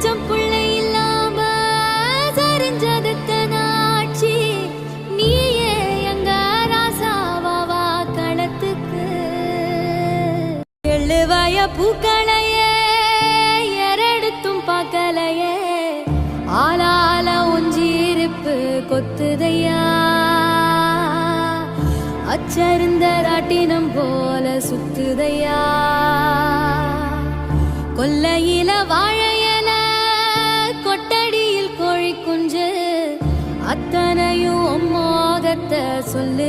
அச்சம் பிள்ளை இல்லாம சரிஞ்சதுத்தன ஆட்சி. நீயே எங்க ராசாவா களத்துக்கு. எழுவாய பூக்களையே எரடுத்தும் பார்க்கலையே ஆளால உஞ்சிருப்பு கொத்துதையா. அச்சருந்த ராட்டினம் போல சுத்துதையா. கொல்லையில வா அத்தனையும் மோகத்தை சொல்லு